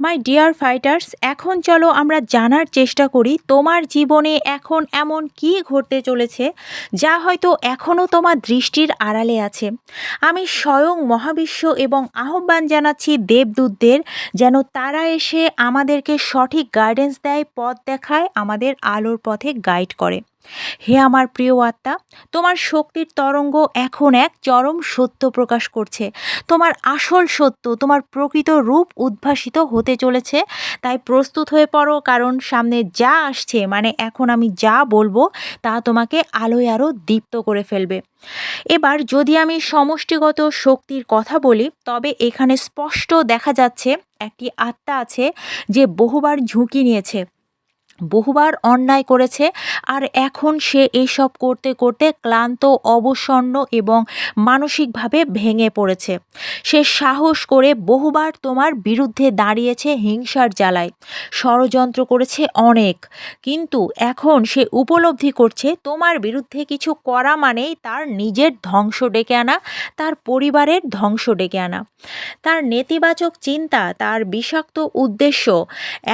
মাই dear fighters এখন চলো আমরা জানার চেষ্টা করি তোমার জীবনে এখন এমন কি ঘটতে চলেছে যা হয়তো এখনও তোমার দৃষ্টির আড়ালে আছে। আমি স্বয়ং মহাবিশ্ব এবং আহ্বান জানাচ্ছি দেবদূতদের যেন তারা এসে আমাদেরকে সঠিক গাইডেন্স দেয়, পথ দেখায়, আমাদের আলোর পথে গাইড করে। হে আমার প্রিয় আত্মা, তোমার শক্তির তরঙ্গ এখন এক চরম সত্য প্রকাশ করছে। তোমার আসল সত্য, তোমার প্রকৃত রূপ উদ্ভাসিত হতে চলেছে। তাই প্রস্তুত হয়ে পড়ো, কারণ সামনে যা আসছে মানে এখন আমি যা বলব, তা তোমাকে আলোয় আরও দীপ্ত করে ফেলবে। এবার যদি আমি সমষ্টিগত শক্তির কথা বলি, তবে এখানে স্পষ্ট দেখা যাচ্ছে, একটি আত্মা আছে যে বহুবার ঝুঁকি নিয়েছে। বহুবার অন্যায় করেছে আর এখন সে এইসব করতে করতে ক্লান্ত, অবসন্ন এবং মানসিকভাবে ভেঙে পড়েছে। সে সাহস করে বহুবার তোমার বিরুদ্ধে দাঁড়িয়েছে হিংসার জ্বালায়। ষড়যন্ত্র করেছে অনেক, কিন্তু এখন সে উপলব্ধি করছে তোমার বিরুদ্ধে কিছু করা মানেই তার নিজের ধ্বংস ডেকে আনা, তার পরিবারের ধ্বংস ডেকে আনা। তার নেতিবাচক চিন্তা, তার বিষাক্ত উদ্দেশ্য,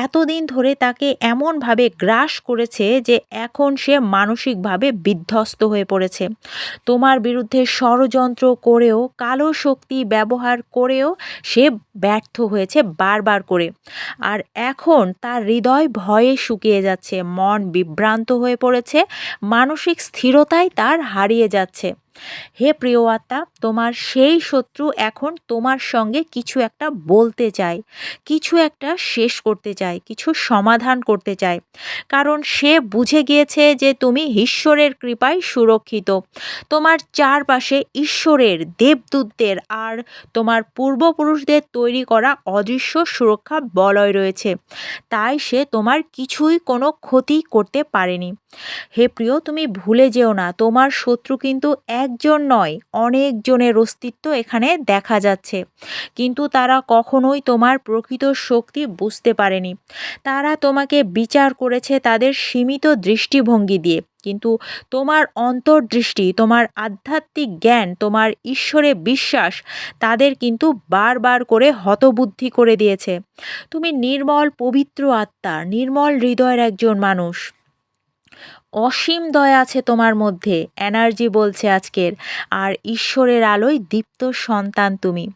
এতদিন ধরে তাকে এমনভাবে ভাবে গ্রাস করেছে যে এখন সে মানসিকভাবে বিধ্বস্ত হয়ে পড়েছে। তোমার বিরুদ্ধে ষড়যন্ত্র করেও, কালো শক্তি ব্যবহার করেও সে ব্যর্থ হয়েছে বারবার করে। আর এখন তার হৃদয় ভয়ে শুকিয়ে যাচ্ছে, মন বিভ্রান্ত হয়ে পড়েছে, মানসিক স্থিরতাই তার হারিয়ে যাচ্ছে। হে প্রিয় আত্মা, তোমার সেই শত্রু এখন তোমার সঙ্গে কিছু একটা বলতে চায়, কিছু একটা শেষ করতে চায়, কিছু সমাধান করতে চায়। কারণ সে বুঝে গিয়েছে যে তুমি ঈশ্বরের কৃপায় সুরক্ষিত। তোমার চারপাশে ঈশ্বরের দেবদূতদের আর তোমার পূর্বপুরুষদের তৈরি করা অদৃশ্য সুরক্ষা বলয় রয়েছে। তাই সে তোমার কিছুই কোনো ক্ষতি করতে পারেনি। হে প্রিয়, তুমি ভুলে যেও না, তোমার শত্রু কিন্তু একজন নয়, অনেকজনের অস্তিত্ব এখানে দেখা যাচ্ছে। কিন্তু তারা কখনোই তোমার প্রকৃত শক্তি বুঝতে পারেনি। তারা তোমাকে বিচার করেছে তাদের সীমিত দৃষ্টিভঙ্গি দিয়ে। কিন্তু তোমার অন্তর্দৃষ্টি, তোমার আধ্যাত্মিক জ্ঞান, তোমার ঈশ্বরে বিশ্বাস, তাদের কিন্তু বারবার করে হতবুদ্ধি করে দিয়েছে। তুমি নির্মল পবিত্র আত্মা, নির্মল হৃদয়ের একজন মানুষ। অসীম দয়া আছে তোমার মধ্যে, এনার্জি বলছে আজকের, আর ঈশ্বরের আলোয় দীপ্ত সন্তান তুমি।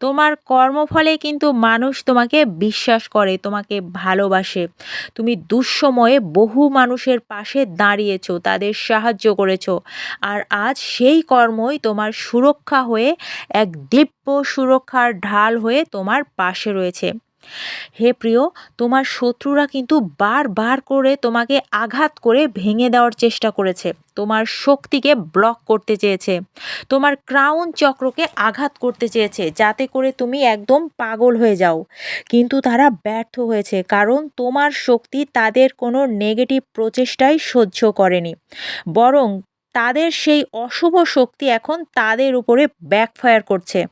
তোমার কর্মফলে কিন্তু মানুষ তোমাকে বিশ্বাস করে, তোমাকে ভালোবাসে। তুমি দুঃসময়ে বহু মানুষের পাশে দাঁড়িয়েছো, তাদের সাহায্য করেছ, আর আজ সেই কর্মই তোমার সুরক্ষা হয়ে, এক দিব্য সুরক্ষার ঢাল হয়ে তোমার পাশে রয়েছে। হে প্রিয়, তোমার শত্রুরা কিন্তু বারবার করে তোমাকে আঘাত করে ভেঙে দেওয়ার চেষ্টা করেছে। তোমার শক্তিকে ব্লক করতে চেয়েছে। তোমার ক্রাউন চক্রকে আঘাত করতে চেয়েছে, যাতে করে তুমি একদম পাগল হয়ে যাও। কিন্তু তারা ব্যর্থ হয়েছে, কারণ তোমার শক্তি তাদের কোনো নেগেটিভ প্রচেষ্টাই সহ্য করেনি। বরং তাদের সেই অশুভ শক্তি এখন তাদের উপরে ব্যাকফায়ার করছে।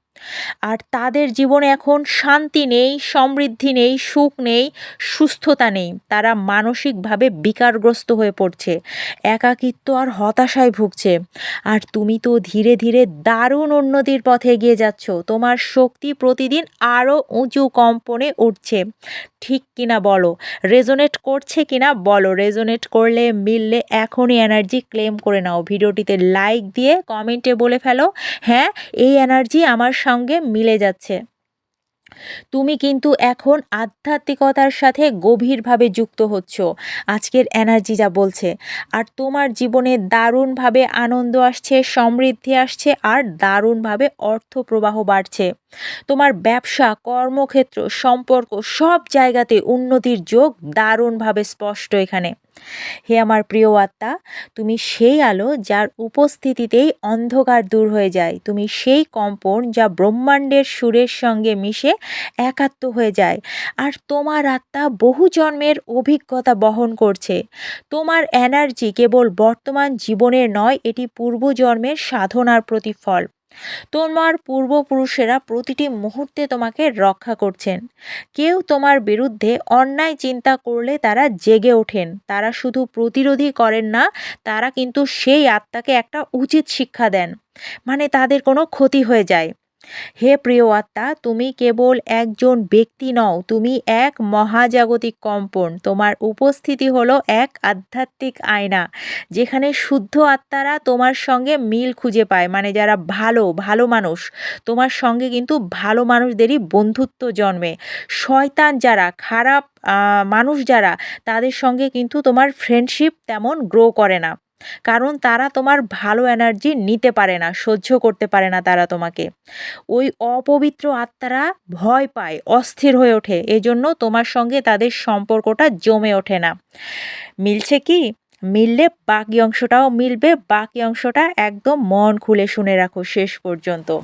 আর তাদের জীবনে এখন শান্তি নেই, সমৃদ্ধি নেই, সুখ নেই, সুস্থতা নেই। তারা মানসিকভাবে বিকারগ্রস্ত হয়ে পড়ছে। একাকিত্ব আর হতাশায় ভুগছে। আর তুমি তো ধীরে ধীরে দারুণ উন্নতির পথে এগিয়ে যাচ্ছ। তোমার শক্তি প্রতিদিন আরও উঁচু কম্পনে উঠছে। ঠিক কিনা বলো? রেজোনেট করছে কিনা বলো? রেজোনেট করলে, মিললে এখনই এনার্জি ক্লেম করে নাও। ভিডিওটিতে লাইক দিয়ে কমেন্টে বলে ফেলো হ্যাঁ এই এনার্জি আমার সঙ্গে মিলে যাচ্ছে। তুমি কিন্তু এখন আধ্যাত্মিকতার সাথে গভীরভাবে যুক্ত হচ্ছ। আজকের এনার্জি যা বলছে, আর তোমার জীবনে দারুণভাবে আনন্দ আসছে, সমৃদ্ধি আসছে, আর দারুণভাবে অর্থ প্রবাহ বাড়ছে। তোমার ব্যবসা, কর্মক্ষেত্র, সম্পর্ক সব জায়গাতে উন্নতির যোগ দারুণভাবে স্পষ্ট এখানে। হে আমার প্রিয় আত্মা, তুমি সেই আলো যার উপস্থিতিতেই অন্ধকার দূর হয়ে যায়। তুমি সেই কম্পন যা ব্রহ্মাণ্ডের সুরের সঙ্গে মিশে একাত্ম হয়ে যায়। আর তোমার আত্মা বহু জন্মের অভিজ্ঞতা বহন করছে। তোমার এনার্জি কেবল বর্তমান জীবনের নয়, এটি পূর্বজন্মের সাধনার প্রতিফল। তোমার পূর্বপুরুষেরা প্রতিটি মুহূর্তে তোমাকে রক্ষা করছেন। কেউ তোমার বিরুদ্ধে অন্যায় চিন্তা করলে তারা জেগে ওঠেন। তারা শুধু প্রতিরোধী করেন না, তারা কিন্তু সেই আত্মাকে একটা উচিত শিক্ষা দেন। মানে তাদের কোনো ক্ষতি হয়ে যায়। হে প্রিয় আত্মা, তুমি কেবল একজন ব্যক্তি নও, তুমি এক মহাজাগতিক কম্পন। তোমার উপস্থিতি হলো এক আধ্যাত্মিক আয়না, যেখানে শুদ্ধ আত্মারা তোমার সঙ্গে মিল খুঁজে পায়। মানে যারা ভালো ভালো মানুষ, তোমার সঙ্গে কিন্তু ভালো মানুষদেরই বন্ধুত্ব জন্মে। শয়তান যারা, খারাপ মানুষ যারা, তাদের সঙ্গে কিন্তু তোমার ফ্রেন্ডশিপ তেমন গ্রো করে না। কারণ তারা তোমার ভালো এনার্জি নিতে পারে না, সহ্য করতে পারে না তারা তোমাকে। ওই অপবিত্র আত্মারা ভয় পায়, অস্থির হয়ে ওঠে, এজন্য তোমার সঙ্গে তাদের সম্পর্কটা জমে ওঠে না। মিলছে কি? মিললে বাকি অংশটাও মিলবে, বাকি অংশটা একদম মন খুলে শুনে রাখো শেষ পর্যন্ত।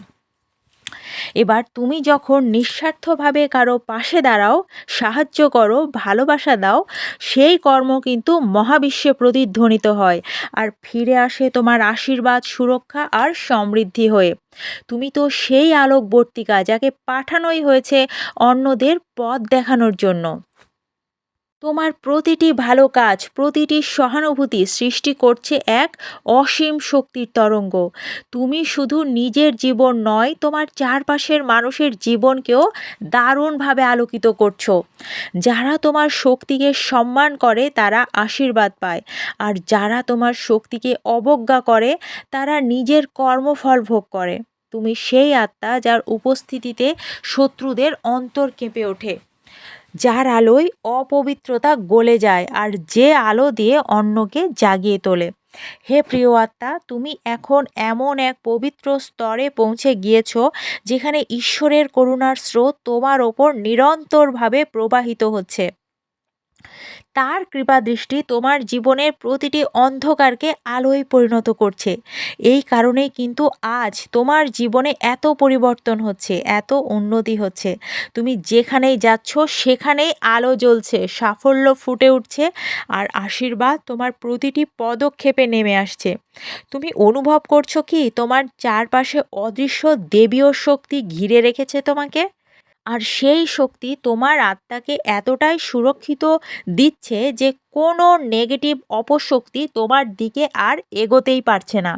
এবার তুমি যখন নিঃস্বার্থভাবে কারও পাশে দাঁড়াও, সাহায্য করো, ভালোবাসা দাও, সেই কর্ম কিন্তু মহাবিশ্বে প্রতিধ্বনিত হয়। আর ফিরে আসে তোমার আশীর্বাদ, সুরক্ষা আর সমৃদ্ধি হয়ে। তুমি তো সেই আলোকবর্তিকা যাকে পাঠানোই হয়েছে অন্যদের পথ দেখানোর জন্য। তোমার প্রতিটি ভালো কাজ, প্রতিটি সহানুভূতি সৃষ্টি করছে এক অসীম শক্তির তরঙ্গ। তুমি শুধু নিজের জীবন নয়, তোমার চারপাশের মানুষের জীবনকেও দারুণভাবে আলোকিত করছ। যারা তোমার শক্তিকে সম্মান করে, তারা আশীর্বাদ পায়। আর যারা তোমার শক্তিকে অবজ্ঞা করে, তারা নিজের কর্মফল ভোগ করে। তুমি সেই আত্মা যার উপস্থিতিতে শত্রুদের অন্তর কেঁপে ওঠে। যার আলোয় অপবিত্রতা গলে যায় আর যে আলো দিয়ে অন্যকে জাগিয়ে তোলে। হে প্রিয় আত্মা, তুমি এখন এমন এক পবিত্র স্তরে পৌঁছে গিয়েছ যেখানে ঈশ্বরের করুণার স্রোত তোমার ওপর নিরন্তরভাবে প্রবাহিত হচ্ছে। তার কৃপা দৃষ্টি তোমার জীবনের প্রতিটি অন্ধকারকে আলোয় পরিণত করছে। এই কারণেই কিন্তু আজ তোমার জীবনে এত পরিবর্তন হচ্ছে, এত উন্নতি হচ্ছে। তুমি যেখানেই যাচ্ছ, সেখানেই আলো জ্বলছে, সাফল্য ফুটে উঠছে আর আশীর্বাদ তোমার প্রতিটি পদক্ষেপে নেমে আসছে। তুমি অনুভব করছ কি, তোমার চারপাশে অদৃশ্য দেবীয় শক্তি ঘিরে রেখেছে তোমাকে? আর সেই শক্তি তোমার আত্মাকে এতটাই সুরক্ষিত দিচ্ছে যে কোনো নেগেটিভ অপশক্তি তোমার দিকে আর এগোতেই পারছে না।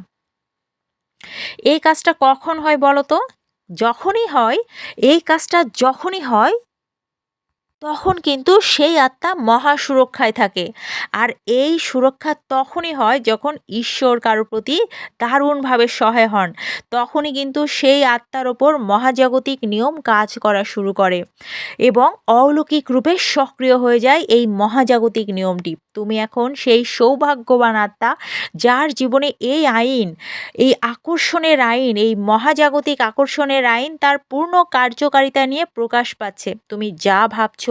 এই কাজটা কখন হয় বলো তো যখনই হয়, এই কাজটা যখনই হয় তখন কিন্তু সেই আত্মা মহা সুরক্ষায় থাকে। আর এই সুরক্ষা তখনই হয় যখন ঈশ্বর কারোর প্রতি দারুণভাবে সহায় হন। তখনই কিন্তু সেই আত্মার ওপর মহাজাগতিক নিয়ম কাজ করা শুরু করে এবং অলৌকিক রূপে সক্রিয় হয়ে যায় এই মহাজাগতিক নিয়মটি। তুমি এখন সেই সৌভাগ্যবান আত্মা যার জীবনে এই আইন, এই আকর্ষণের আইন, এই মহাজাগতিক আকর্ষণের আইন তার পূর্ণ কার্যকারিতা নিয়ে প্রকাশ পাচ্ছে। তুমি যা ভাবছ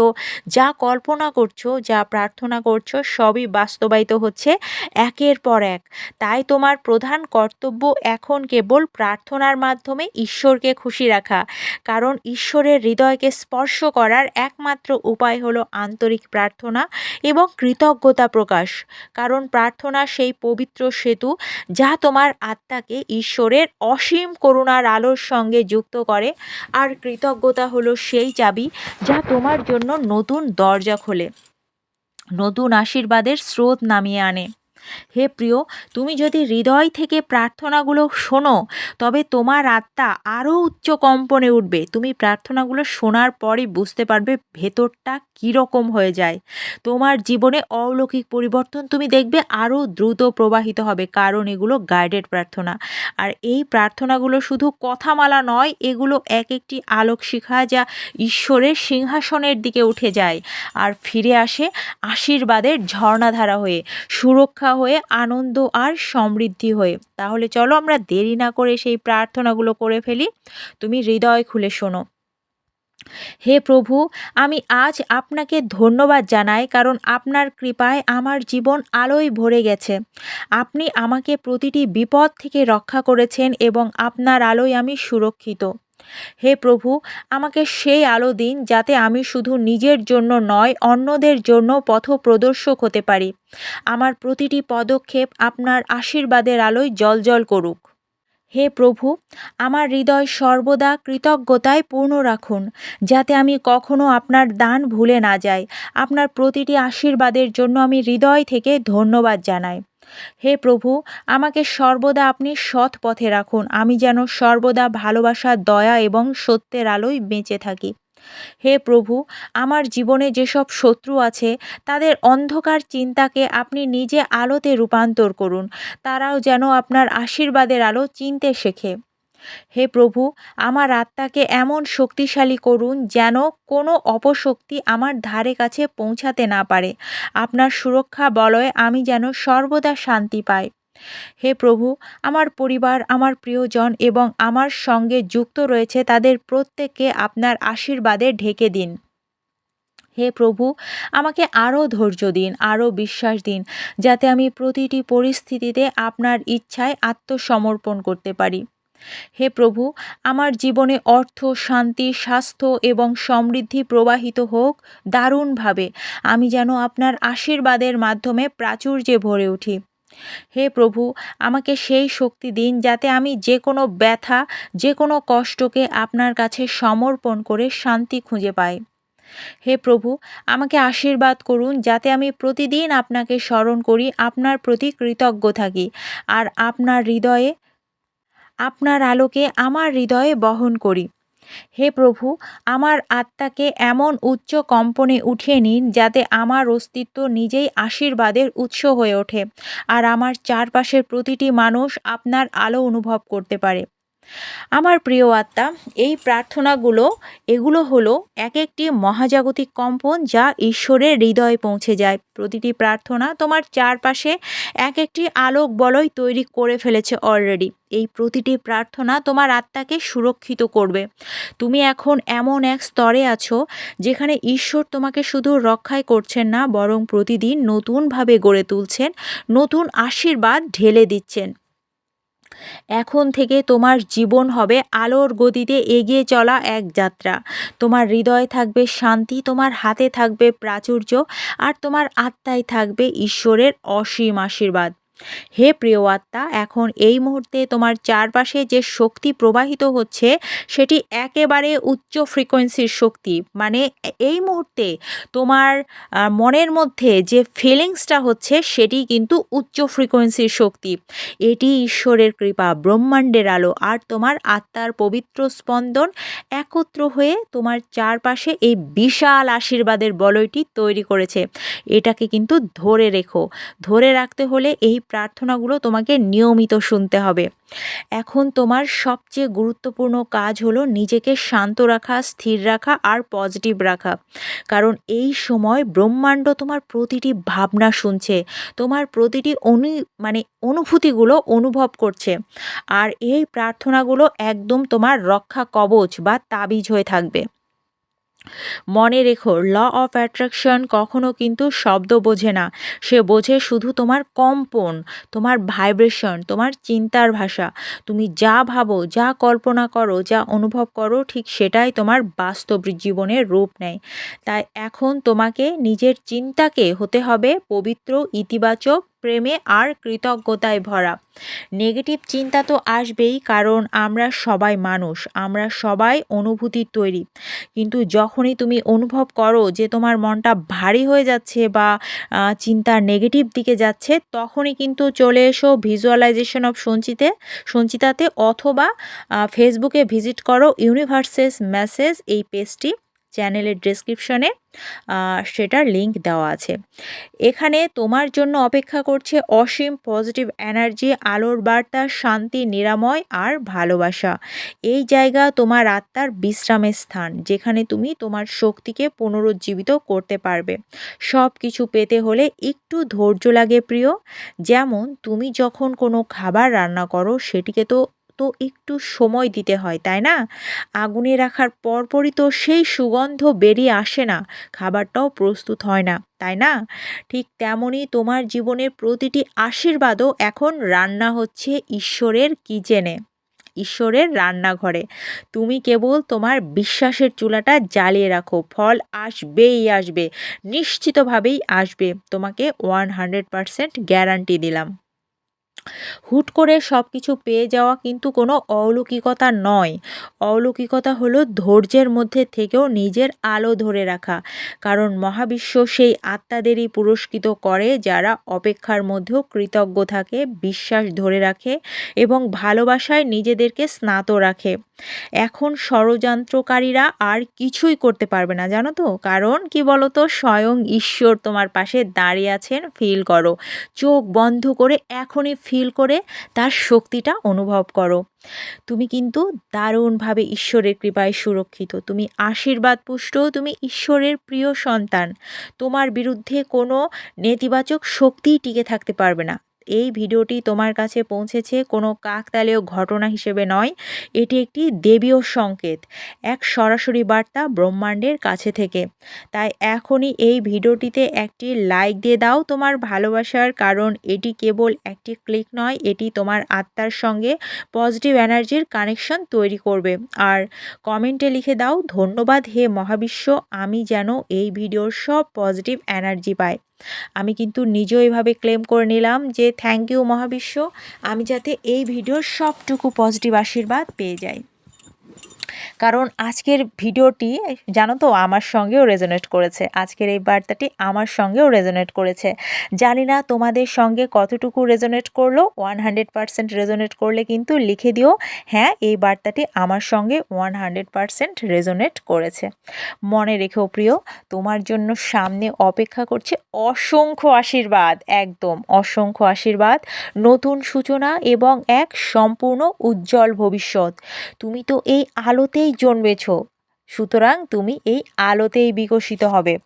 যা কল্পনা করছ, যা প্রার্থনা করছ, সবই বাস্তবায়িত হচ্ছে একের পর এক। তাই তোমার প্রধান কর্তব্য এখন কেবল প্রার্থনার মাধ্যমে ঈশ্বরকে খুশি রাখা। কারণ ঈশ্বরের হৃদয়কে স্পর্শ করার একমাত্র উপায় হলো আন্তরিক প্রার্থনা এবং কৃতজ্ঞতা প্রকাশ। কারণ প্রার্থনা সেই পবিত্র সেতু যা তোমার আত্মাকে ঈশ্বরের অসীম করুণার আলোর সঙ্গে যুক্ত করে। আর কৃতজ্ঞতা হলো সেই চাবি যা তোমার জন্য নতুন দরজা খোলে। নতুন আশীর্বাদের স্রোত নামিয়ে আনে। হে প্রিয়, তুমি যদি হৃদয় থেকে প্রার্থনাগুলো শোনো, তবে তোমার আত্মা আরও উচ্চ কম্পনে উঠবে। তুমি প্রার্থনাগুলো শোনার পরই বুঝতে পারবে ভেতরটা কীরকম হয়ে যায়। তোমার জীবনে অলৌকিক পরিবর্তন তুমি দেখবে আরও দ্রুত প্রবাহিত হবে, কারণ এগুলো গাইডেড প্রার্থনা। আর এই প্রার্থনাগুলো শুধু কথামালা নয়, এগুলো এক একটি আলোক শিখা যা ঈশ্বরের সিংহাসনের দিকে উঠে যায়। আর ফিরে আসে আশীর্বাদের ঝর্ণাধারা হয়ে। সুরক্ষা হয়ে আনন্দ আর সমৃদ্ধি হয়ে। তাহলে চলো আমরা দেরি না করে সেই প্রার্থনাগুলো করে ফেলি। তুমি হৃদয় খুলে শোনো। হে প্রভু, আমি আজ আপনাকে ধন্যবাদ জানাই কারণ আপনার কৃপায় আমার জীবন আলোয় ভরে গেছে। আপনি আমাকে প্রতিটি বিপদ থেকে রক্ষা করেছেন এবং আপনার আলোয় আমি সুরক্ষিত। হে প্রভু, আমাকে সেই আলো দিন যাতে আমি শুধু নিজের জন্য নয়, অন্যদের জন্য পথ প্রদর্শক হতে পারি। আমার প্রতিটি পদক্ষেপ আপনার আশীর্বাদের আলোয় জলজল করুক। হে প্রভু, আমার হৃদয় সর্বদা কৃতজ্ঞতায় পূর্ণ রাখুন, যাতে আমি কখনো আপনার দান ভুলে না যাই। আপনার প্রতিটি আশীর্বাদের জন্য আমি হৃদয় থেকে ধন্যবাদ জানাই। হে প্রভু, আমাকে সর্বদা আপনি সৎ পথে রাখুন। আমি যেন সর্বদা ভালোবাসা, দয়া এবং সত্যের আলোয় বেঁচে থাকি। হে প্রভু, আমার জীবনে যেসব শত্রু আছে, তাদের অন্ধকার চিন্তাকে আপনি নিজে আলোতে রূপান্তর করুন। তারাও যেন আপনার আশীর্বাদের আলো চিনতে শেখে। হে প্রভু, আমার আত্মাকে এমন শক্তিশালী করুন যেন কোনো অপশক্তি আমার ধারে কাছে পৌঁছাতে না পারে। আপনার সুরক্ষা বলয়ে আমি যেন সর্বদা শান্তি পাই। হে প্রভু, আমার পরিবার, আমার প্রিয়জন এবং আমার সঙ্গে যুক্ত রয়েছে তাদের প্রত্যেককে আপনার আশীর্বাদে ঢেকে দিন। হে প্রভু, আমাকে আরও ধৈর্য দিন, আরও বিশ্বাস দিন, যাতে আমি প্রতিটি পরিস্থিতিতে আপনার ইচ্ছায় আত্মসমর্পণ করতে পারি। হে প্রভু, আমার জীবনে অর্থ, শান্তি, স্বাস্থ্য এবং সমৃদ্ধি প্রবাহিত হোক দারুণভাবে। আমি যেন আপনার আশীর্বাদের মাধ্যমে প্রাচুর্যে ভরে উঠি। হে প্রভু, আমাকে সেই শক্তি দিন যাতে আমি যে কোনো ব্যথা যে কোনো কষ্টকে আপনার কাছে সমর্পণ করে শান্তি খুঁজে পাই। হে প্রভু, আমাকে আশীর্বাদ করুন যাতে আমি প্রতিদিন আপনাকে স্মরণ করি, আপনার প্রতি কৃতজ্ঞ থাকি। আর আপনার হৃদয়ে আপনার আলোকে আমার হৃদয়ে বহন করি। হে প্রভু, আমার আত্মাকে এমন উচ্চ কম্পনে উঠিয়ে নিন যাতে আমার অস্তিত্ব নিজেই আশীর্বাদের উৎস হয়ে ওঠে, আর আমার চারপাশের প্রতিটি মানুষ আপনার আলো অনুভব করতে পারে। আমার প্রিয় আত্মা, এই প্রার্থনাগুলো, এগুলো হলো এক একটি মহাজাগতিক কম্পন যা ঈশ্বরের হৃদয়ে পৌঁছে যায়। প্রতিটি প্রার্থনা তোমার চারপাশে এক একটি আলোক বলয় তৈরি করে ফেলেছে অলরেডি এই প্রতিটি প্রার্থনা তোমার আত্মাকে সুরক্ষিত করবে। তুমি এখন এমন এক স্তরে আছো যেখানে ঈশ্বর তোমাকে শুধু রক্ষাই করছেন না, বরং প্রতিদিন নতুনভাবে গড়ে তুলছেন, নতুন আশীর্বাদ ঢেলে দিচ্ছেন। এখন থেকে তোমার জীবন হবে আলোর গতিতে এগিয়ে চলা এক যাত্রা। তোমার হৃদয়ে থাকবে শান্তি, তোমার হাতে থাকবে প্রাচুর্য, আর তোমার আত্মায় থাকবে ঈশ্বরের অসীম আশীর্বাদ। হে প্রিয় আত্মা, এখন এই মুহূর্তে তোমার চারপাশে যে শক্তি প্রবাহিত হচ্ছে, সেটি একেবারে উচ্চ ফ্রিকোয়েন্সির শক্তি। মানে এই মুহূর্তে তোমার মনের মধ্যে যে ফিলিংসটা হচ্ছে, সেটি কিন্তু উচ্চ ফ্রিকোয়েন্সির শক্তি। এটি ঈশ্বরের কৃপা, ব্রহ্মাণ্ডের আলো আর তোমার আত্মার পবিত্র স্পন্দন একত্র হয়ে তোমার চারপাশে এই বিশাল আশীর্বাদের বলয়টি তৈরি করেছে। এটাকে কিন্তু ধরে রেখো। ধরে রাখতে হলে এই প্রার্থনাগুলো তোমাকে নিয়মিত শুনতে হবে। এখন তোমার সবচেয়ে গুরুত্বপূর্ণ কাজ হলো নিজেকে শান্ত রাখা, স্থির রাখা আর পজিটিভ রাখা। কারণ এই সময় ব্রহ্মাণ্ড তোমার প্রতিটি ভাবনা শুনছে, তোমার প্রতিটি অনু মানে অনুভূতিগুলো অনুভব করছে। আর এই প্রার্থনাগুলো একদম তোমার রক্ষা কবচ বা তাবিজ হয়ে থাকবে। মনে রেখো, ল অফ অ্যাট্রাকশন কখনো কিন্তু শব্দ বোঝে না। সে বোঝে শুধু তোমার কম্পন, তোমার ভাইব্রেশন, তোমার চিন্তার ভাষা। তুমি যা ভাবো, যা কল্পনা করো, যা অনুভব করো, ঠিক সেটাই তোমার বাস্তব জীবনের রূপ নেয়। তাই এখন তোমাকে নিজের চিন্তাকে হতে হবে পবিত্র, ইতিবাচক প্রেমে আর কৃতজ্ঞতায় ভরা। নেগেটিভ চিন্তা তো আসবেই, কারণ আমরা সবাই মানুষ, আমরা সবাই অনুভূতির তৈরি। কিন্তু যখনই তুমি অনুভব করো যে তোমার মনটা ভারী হয়ে যাচ্ছে বা চিন্তার নেগেটিভ দিকে যাচ্ছে, তখনই কিন্তু চলে এসো ভিজুয়ালাইজেশন অফ সঞ্চিতে, সঞ্চিতাতে অথবা ফেসবুকে ভিজিট করো ইউনিভার্সেস মেসেজ এই পেজটি চ্যানেলের ডেসক্রিপশনে সেটার লিঙ্ক দেওয়া আছে। এখানে তোমার জন্য অপেক্ষা করছে অসীম পজিটিভ এনার্জি আলোর বার্তা, শান্তি, নিরাময় আর ভালোবাসা। এই জায়গা তোমার আত্মার বিশ্রামের স্থান, যেখানে তুমি তোমার শক্তিকে পুনরুজ্জীবিত করতে পারবে। সব কিছু পেতে হলে একটু ধৈর্য লাগে প্রিয়। যেমন তুমি যখন কোনো খাবার রান্না করো, সেটিকে তো তো একটু সময় দিতে হয়, তাই না? আগুনে রাখার পরপরই তো সেই সুগন্ধ বেরিয়ে আসে না, খাবারটাও প্রস্তুত হয় না, তাই না? ঠিক তেমনই তোমার জীবনের প্রতিটি আশীর্বাদও এখন রান্না হচ্ছে ঈশ্বরের কিচেনে ঈশ্বরের রান্নাঘরে। তুমি কেবল তোমার বিশ্বাসের চুলাটা জ্বালিয়ে রাখো, ফল আসবেই আসবে, নিশ্চিতভাবেই আসবে। তোমাকে ওয়ান হান্ড্রেড পারসেন্ট গ্যারান্টি দিলাম। হুট করে সব কিছু পেয়ে যাওয়া কিন্তু কোনো অলৌকিকতা নয়। অলৌকিকতা হলো ধৈর্যের মধ্যে থেকেও নিজের আলো ধরে রাখা। কারণ মহাবিশ্ব সেই আত্মাদেরই পুরস্কৃত করে যারা অপেক্ষার মধ্যেও কৃতজ্ঞ থাকে, বিশ্বাস ধরে রাখে এবং ভালোবাসায় নিজেদেরকে স্নাত রাখে। এখন ষড়যন্ত্রকারীরা আর কিছুই করতে পারবে না, জানো তো? কারণ কি বলতো? স্বয়ং ঈশ্বর তোমার পাশে দাঁড়িয়ে আছেন ফিল করো। চোখ বন্ধ করে এখনই ফিল করে তার শক্তিটা অনুভব করো। তুমি কিন্তু দারুণভাবে ঈশ্বরের কৃপায় সুরক্ষিত। তুমি আশীর্বাদ পুষ্ট, তুমি ঈশ্বরের প্রিয় সন্তান। তোমার বিরুদ্ধে কোনো নেতিবাচক শক্তিই টিকে থাকতে পারবে না। এই ভিডিওটি তোমার কাছে পৌঁছেছে কোনো কাকতালীয় ঘটনা হিসেবে নয়। এটি একটি দেবীয় সংকেত, এক সরাসরি বার্তা ব্রহ্মাণ্ডের কাছে থেকে। তাই এখনই এই ভিডিওটিতে একটি লাইক দিয়ে দাও তোমার ভালোবাসার, কারণ এটি কেবল একটি ক্লিক নয়, এটি তোমার আত্মার সঙ্গে পজিটিভ এনার্জির কানেকশন তৈরি করবে। আর কমেন্টে লিখে দাও, ধন্যবাদ হে মহাবিশ্ব, আমি যেন এই ভিডিওর সব পজিটিভ এনার্জি পাই। আমি কিন্তু নিজেও এভাবে ক্লেম করে নিলাম যে থ্যাংক ইউ মহাবিশ্ব, আমি যাতে এই ভিডিওর সবটুকু পজিটিভ আশীর্বাদ পেয়ে যাই। কারণ আজকের ভিডিওটি, জানো তো, আমার সঙ্গেও রেজোনেট করেছে। আজকের এই বার্তাটি আমার সঙ্গেও রেজোনেট করেছে। জানি না তোমাদের সঙ্গে কতটুকু রেজোনেট করল ওয়ান হান্ড্রেড পারসেন্ট রেজোনেট করলে কিন্তু লিখে দিও হ্যাঁ এই বার্তাটি আমার সঙ্গে ওয়ান হান্ড্রেড পারসেন্ট রেজোনেট করেছে। মনে রেখেও প্রিয়, তোমার জন্য সামনে অপেক্ষা করছে অসংখ্য আশীর্বাদ, একদম অসংখ্য আশীর্বাদ, নতুন সূচনা এবং এক সম্পূর্ণ উজ্জ্বল ভবিষ্যৎ। তুমি তো এই আলোতে আলোতেই জন্মেছ। সুতরাং তুমি এই আলোতেই বিকশিত হবে।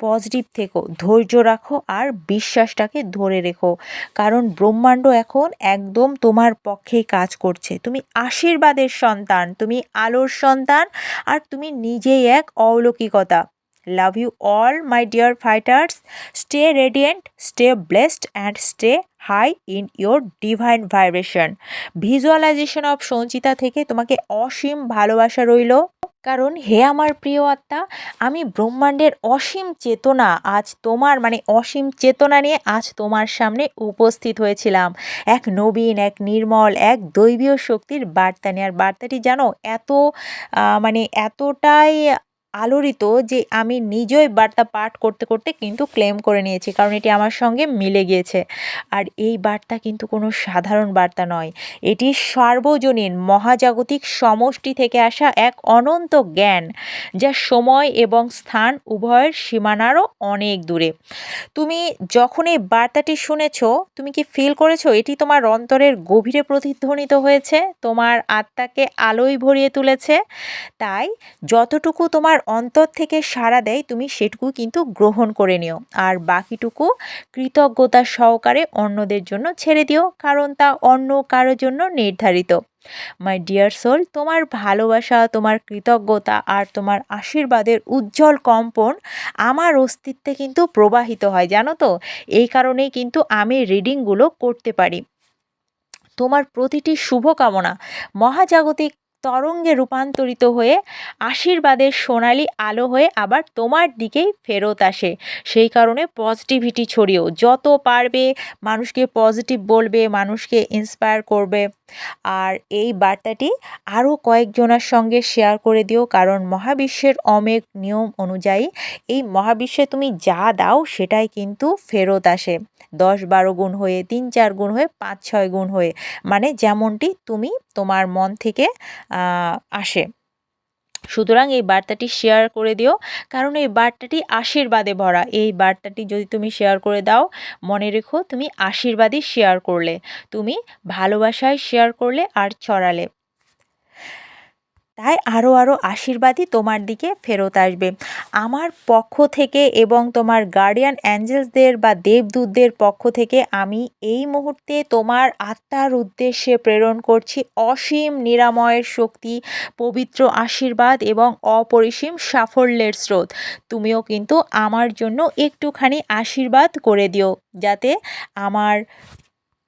পজিটিভ থেকো, ধৈর্য রাখো আর বিশ্বাসটাকে ধরে রেখো। কারণ ব্রহ্মাণ্ড এখন একদম তোমার পক্ষেই কাজ করছে। তুমি আশীর্বাদের সন্তান, তুমি আলোর সন্তান আর তুমি নিজেই এক অলৌকিকতা। Love you all, my dear fighters. Stay radiant, stay blessed, and stay high in your divine vibration. Visualization of Sanchita থেকে তোমাকে অসীম ভালোবাসা রইল। কারণ হে আমার প্রিয় আত্মা, আমি ব্রহ্মাণ্ডের অসীম চেতনা, আজ তোমার মানে অসীম চেতনা নিয়ে আজ তোমার সামনে উপস্থিত হয়েছিলাম। এক নবীন, এক নির্মল, এক দৈবীয় শক্তির বার্তা নেওয়ার বার্তাটি জানো, এত মানে এতটাই আলোড়িত যে আমি নিজেই বার্তা পাঠ করতে করতে কিন্তু ক্লেম করে নিয়েছি, কারণ এটি আমার সঙ্গে মিলে গিয়েছে। আর এই বার্তা কিন্তু কোনো সাধারণ বার্তা নয়। এটি সার্বজনীন, মহাজাগতিক সমষ্টি থেকে আসা এক অনন্ত জ্ঞান, যা সময় এবং স্থান উভয়ের সীমানারও অনেক দূরে। তুমি যখন এই বার্তাটি শুনেছ, তুমি কি ফিল করেছ এটি তোমার অন্তরের গভীরে প্রতিধ্বনিত হয়েছে? তোমার আত্মাকে আলোয় ভরিয়ে তুলেছে? তাই যতটুকু তোমার অন্তর থেকে সাড়া দেয়, তুমি সেটুকু কিন্তু গ্রহণ করে নিও। আর বাকিটুকু কৃতজ্ঞতা সহকারে অন্যদের জন্য ছেড়ে দিও, কারণ তা অন্য কারোর জন্য নির্ধারিত। মাই ডিয়ার সোল তোমার ভালোবাসা, তোমার কৃতজ্ঞতা আর তোমার আশীর্বাদের উজ্জ্বল কম্পন আমার অস্তিত্বে কিন্তু প্রবাহিত হয়, জানো তো? এই কারণেই কিন্তু আমি রিডিংগুলো করতে পারি। তোমার প্রতিটি শুভকামনা মহাজাগতিক তরঙ্গে রূপান্তরিত হয়ে আশীর্বাদের সোনালি আলো হয়ে আবার তোমার দিকেই ফেরত আসে। সেই কারণে পজিটিভিটি ছড়িয়েও। যত পারবে, মানুষকে পজিটিভ বলবে, মানুষকে ইন্সপায়ার করবে। আর এই বার্তাটি আরও কয়েকজনের সঙ্গে শেয়ার করে দিও, কারণ মহাবিশ্বের অমেক নিয়ম অনুযায়ী এই মহাবিশ্বে তুমি যা দাও সেটাই কিন্তু ফেরত আসে। দশ বারো গুণ হয়ে তিন চার গুণ হয়ে পাঁচ ছয় গুণ হয়ে মানে যেমনটি তুমি তোমার মন থেকে আসে। সুতরাং এই বার্তাটি শেয়ার করে দিও। কারণ এই বার্তাটি আশীর্বাদে ভরা। এই বার্তাটি যদি তুমি শেয়ার করে দাও, মনে রেখো তুমি আশীর্বাদে শেয়ার করলে। তুমি ভালোবাসায় শেয়ার করলে আর ছড়ালে। তাই আরও আরও আশীর্বাদই তোমার দিকে ফেরত আসবে। আমার পক্ষ থেকে এবং তোমার গার্ডিয়ান অ্যাঞ্জেলসদের বা দেবদূতদের পক্ষ থেকে আমি এই মুহূর্তে তোমার আত্মার উদ্দেশ্যে প্রেরণ করছি অসীম নিরাময়ের শক্তি, পবিত্র আশীর্বাদ এবং অপরিসীম সাফল্যের স্রোত। তুমিও কিন্তু আমার জন্য একটুখানি আশীর্বাদ করে দিও, যাতে আমার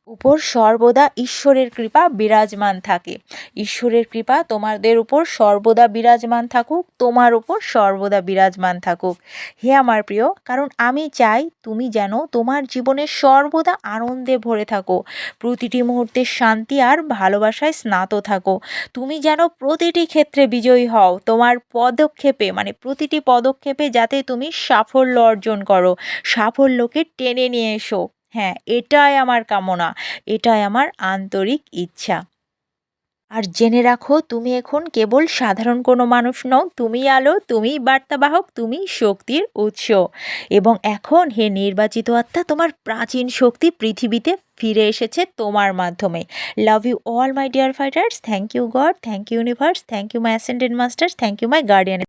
উপর সর্বদা ঈশ্বরের কৃপা বিরাজমান থাকে। ঈশ্বরের কৃপা তোমাদের উপর সর্বদা বিরাজমান থাকুক, তোমার উপর সর্বদা বিরাজমান থাকুক। হে আমার প্রিয়, কারণ আমি চাই তুমি যেন তোমার জীবনে সর্বদা আনন্দে ভরে থাকো। প্রতিটি মুহূর্তে শান্তি আর ভালোবাসায় স্নাত থাকো। তুমি যেন প্রতিটি ক্ষেত্রে বিজয়ী হও, তোমার পদক্ষেপে মানে প্রতিটি পদক্ষেপে যাতে তুমি সাফল্য অর্জন করো, সাফল্যকে টেনে নিয়ে এসো। হ্যাঁ এটাই আমার কামনা, এটাই আমার আন্তরিক ইচ্ছা। আর জেনে রাখো, তুমি এখন কেবল সাধারণ কোনো মানুষ নও, তুমি আলো, তুমি বার্তাবাহক, তুমি শক্তির উৎস। এবং এখন হে নির্বাচিত আত্মা, তোমার প্রাচীন শক্তি পৃথিবীতে ফিরে এসেছে তোমার মাধ্যমে। Love you all my dear fighters thank you God thank you universe thank you my ascendant masters thank you my guardian